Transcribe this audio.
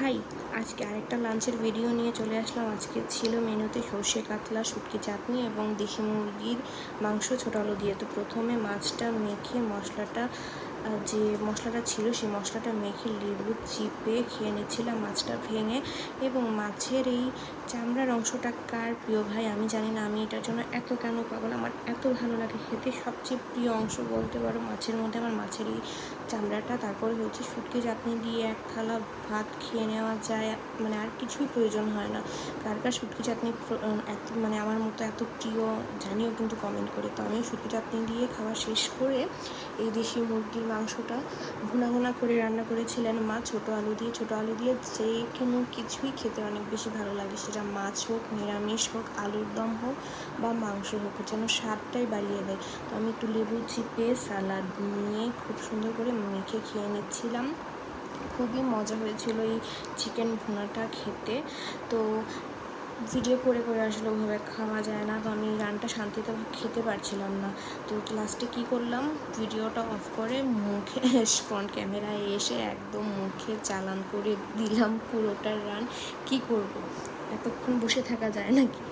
High আজকে আরেকটা লাঞ্চের ভিডিও নিয়ে চলে আসলাম। আজকে ছিল মেনুতে সর্ষে কাতলা, শুটকি চাটনি এবং দেশি মুরগির মাংস ছোটালো দিয়ে। তো প্রথমে মাছটা মেখে মশলাটা যে মশলাটা ছিল সেই মশলাটা মেখে লেবু চিপে খেয়ে নিচ্ছিলাম, মাছটা ভেঙে। এবং মাছের এই চামড়ার অংশটা কার প্রিয় ভাই আমি জানি না, আমি এটার জন্য এত কেন পাগল? আমার এত ভালো লাগে খেতে। সবচেয়ে প্রিয় অংশ বলতে পারো মাছের মধ্যে আমার মাছের এই চামড়াটা। তারপরে হচ্ছে শুটকি চাটনি দিয়ে এক থালা ভাত খেয়ে নেওয়া যায় মানে আর কিছুই প্রয়োজন হয় না। কার কার শুটকি চাটনি এত মানে আমার মতো এত প্রিয় জানিও কিন্তু কমেন্ট করে। তো আমি শুটকি চাটনি দিয়ে খাওয়া শেষ করে এই দেশি মুরগির মাংসটা ভুনা ভুনা করে রান্না করেছিলেন মা, ছোটো আলু দিয়ে। ছোটো আলু দিয়ে যে কোনো কিছুই খেতে অনেক বেশি ভালো লাগে। সেটা মাছ হোক, নিরামিষ হোক, আলুর দম হোক বা মাংস হোক, যেন স্বাদটাই বাড়িয়ে দেয়। তো আমি একটু লেবু চিপে সালাদ নিয়ে খুব সুন্দর করে মেখে খেয়ে নিচ্ছিলাম। খুবই মজা হয়েছিল এই চিকেন ভুনাটা খেতে। তো ভিডিও করে করে আসলে ওভাবে খাওয়া যায় না। তো আমি রানটা শান্তিতে খেতে পারছিলাম না। তো লাস্টে কি করলাম? ভিডিওটা অফ করে মুখে ফ্রন্ট ক্যামেরায় এসে একদম মুখে চালান করে দিলাম পুরোটা রান কি করব? এতক্ষণ বসে থাকা যায় নাকি?